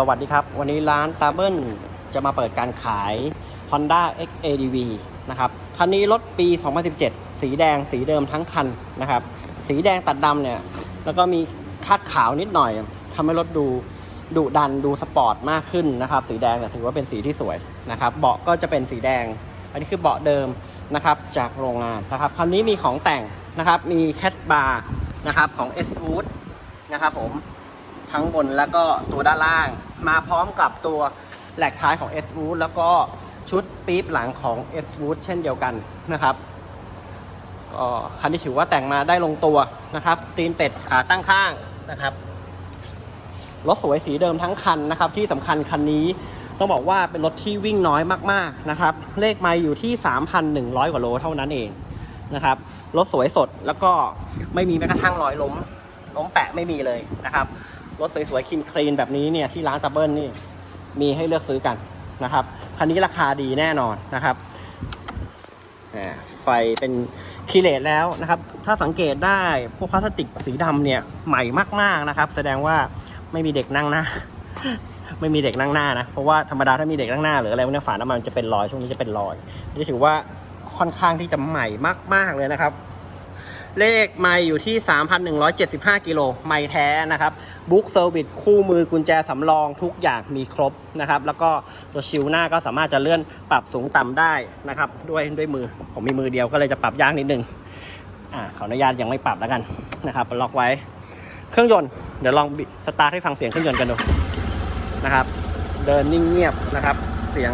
สวัสดีครับ วันนี้ร้านตาเบิลจะมาเปิดการขาย Honda XADV นะครับคันนี้รถปี 2017 สีแดงสีเดิมทั้งคันนะครับ สีแดงตัดดำเนี่ย แล้วก็มีคาดขาวนิดหน่อยทำให้รถดูดุดันดูสปอร์ตมากขึ้นนะครับ สีแดงเนี่ยถือว่าเป็นสีที่สวยนะครับ เบาะก็จะเป็นสีแดง อันนี้คือเบาะเดิมนะครับจากโรงงานนะครับคันนี้มีของแต่งนะครับ มีแคทบาร์นะครับของ S Wood นะครับผม ทั้งบนแล้วก็ตัวด้านล่าง มาพร้อมกับตัวแหลกท้ายของ S Wood แล้วก็ชุดปี๊บหลังของ S Wood เช่นเดียวกันนะครับก็คันนี้ถือว่าแต่งมาได้ลงตัวนะครับตีนเป็ดขาตั้งข้างนะครับรถสวยสีเดิมทั้งคันนะครับ ที่สำคัญคันนี้ต้องบอกว่าเป็นรถที่วิ่งน้อยมากๆนะครับ เลขไมล์อยู่ที่ 3,100 กว่าโลเท่านั้นเองนะครับ รถสวยสดแล้วก็ไม่มีแม้กระทั่งรอยล้มล้มแปะไม่มีเลยนะครับ รถสวยๆคินคลีนแบบนี้เนี่ยที่ร้านตาเบิลนี่มีให้เลือกซื้อกันนะครับ คันนี้ราคาดีแน่นอนนะครับไฟเป็นคีเลตแล้วนะครับ ถ้าสังเกตได้พวกพลาสติกสีดำเนี่ยใหม่มากๆนะครับ แสดงว่าไม่มีเด็กนั่งหน้า ไม่มีเด็กนั่งหน้านะ เพราะว่าธรรมดาถ้ามีเด็กนั่งหน้าหรืออะไรพวกนี้ฝาน้ำมันจะเป็นรอยช่วงนี้จะเป็นรอยนี่ถือว่าค่อนข้างที่จะใหม่มากๆเลยนะครับ เลขไม่อยู่ที่ 3,175 กิโลไม่แท้นะครับบุ๊กเซอร์วิสคู่มือกุญแจสำรองทุกอย่างมีครบนะครับ แล้วก็ตัวชิวหน้าก็สามารถจะเลื่อนปรับสูงต่ำได้นะครับ ด้วยด้วยมือผมมีมือเดียวก็เลยจะปรับยากนิดนึงอ่าขออนุญาตยังไม่ปรับแล้วกันนะครับล็อกไว้เครื่องยนต์เดี๋ยวลองสตาร์ทให้ฟังเสียงเครื่องยนต์กันดูนะครับ เดินนิ่งเงียบนะครับ เสียง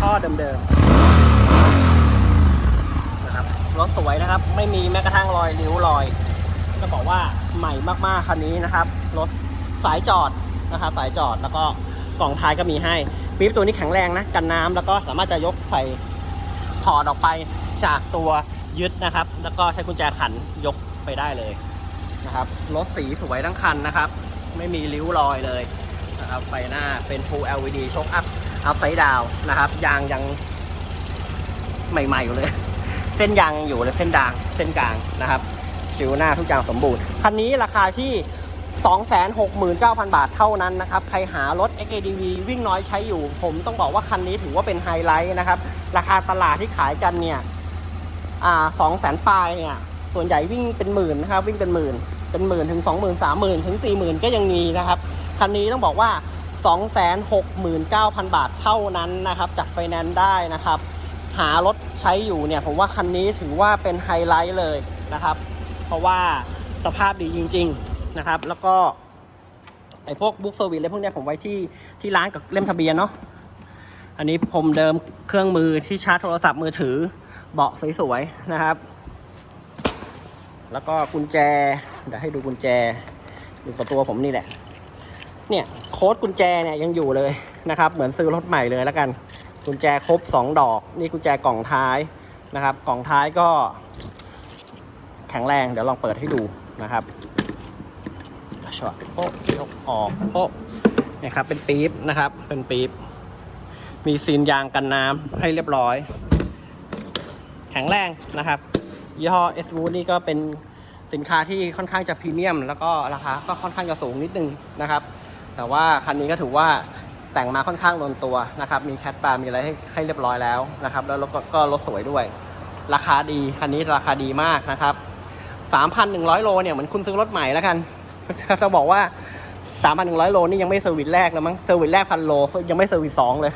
ท่อเดิมๆ รถสวยนะครับ ไม่มีแม้กระทั่งรอยริ้วรอยจะบอกว่าใหม่มากๆคันนี้นะครับ รถสายจอดนะครับสายจอดแล้วก็กล่องท้ายก็มีให้ปี๊บตัวนี้แข็งแรงนะกันน้ำแล้วก็สามารถจะยกใส่ถอดออกไปจากตัวยึดนะครับ แล้วก็ใช้กุญแจขันยกไปได้เลยนะครับรถสีสวยทั้งคันนะครับ ไม่มีริ้วรอยเลยนะครับไฟหน้าเป็น Full LED โชคอัพอัพไซด์ดาวนะครับยางยังใหม่ๆอยู่เลย เส้นยางอยู่เลยเส้นดางเส้นกลางนะครับชิวหน้าทุกอย่างสมบูรณ์ คันนี้ราคาที่ 269,000 บาทเท่านั้นนะครับ ใครหารถ XADV วิ่งน้อยใช้อยู่ ผมต้องบอกว่าคันนี้ถือว่าเป็นไฮไลท์นะครับ ราคาตลาดที่ขายกันเนี่ยอ่าสองแสนปลายเนี่ยส่วนใหญ่วิ่งเป็นหมื่นนะครับวิ่งเป็นหมื่น เป็นหมื่นถึงสองหมื่นสามหมื่นถึงสี่หมื่นก็ยังมีนะครับ คันนี้ต้องบอกว่า 269,000 บาทเท่านั้นนะครับจากไฟแนนซ์ได้นะครับ หารถใช้อยู่เนี่ยผมว่าคันนี้ถือว่าเป็นไฮไลท์เลยนะครับ เพราะว่าสภาพดีจริง ๆนะครับ แล้วก็ไอ้พวกบุ๊กเซอร์วิสอะไรพวกเนี้ยผมไว้ที่ที่ร้านกับเล่มทะเบียนเนาะอันนี้ผมเดิมเครื่องมือที่ชาร์จโทรศัพท์มือถือเบาะสวยๆนะครับ แล้วก็กุญแจเดี๋ยวให้ดูกุญแจอยู่กับตัวผมนี่แหละ เนี่ยโค้ดกุญแจเนี่ยยังอยู่เลยนะครับ เหมือนซื้อรถใหม่เลยแล้วกัน กุญแจครบ 2 ดอก นี่กุญแจกล่องท้ายนะครับ กล่องท้ายก็ แข็งแรงเดี๋ยวลองเปิดให้ดูนะครับชอตโป๊ะยกออกโป๊ะนี่ยครับเป็นปี๊บนะครับ เป็นปี๊บมีซีนยางกันน้ำให้เรียบร้อย แข็งแรงนะครับ ยี่ห้อ S w o o d นี่ก็เป็นสินค้าที่ค่อนข้างจะพรีเมียม แล้วก็ราคาก็ค่อนข้างจะสูงนิดนึงนะครับ แต่ว่าคันนี้ก็ถือว่า แต่งมาค่อนข้างลงตัวนะครับ มีแคทบาร์มีอะไรให้ให้เรียบร้อยแล้วนะครับ แล้วรถก็รถสวยด้วย ราคาดีคันนี้ราคาดีมากนะครับ3,100 โลเนี่ยเหมือนคุณซื้อรถใหม่แล้วกันจะบอกว่า 3,100 โลนี่ยังไม่เซอร์วิสแรกเลยมั้งเซอร์วิสแรกพันโลยังไม่เซอร์วิสสองเลย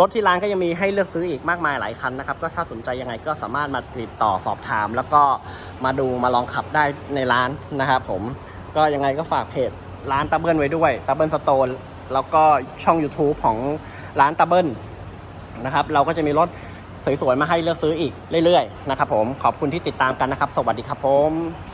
รถที่ร้านก็ยังมีให้เลือกซื้ออีกมากมายหลายคันนะครับ ก็ถ้าสนใจยังไงก็สามารถมาติดต่อสอบถาม แล้วก็มาดูมาลองขับได้ในร้านนะครับผมก็ยังไงก็ฝากเพจร้านตาเบิลไว้ด้วยตาเบิลสโตน แล้วก็ช่อง YouTube ของร้านตาเบิลนะครับ เราก็จะมีรถสวยๆมาให้เลือกซื้ออีกเรื่อยๆนะครับผมขอบคุณที่ติดตามกันนะครับ สวัสดีครับผม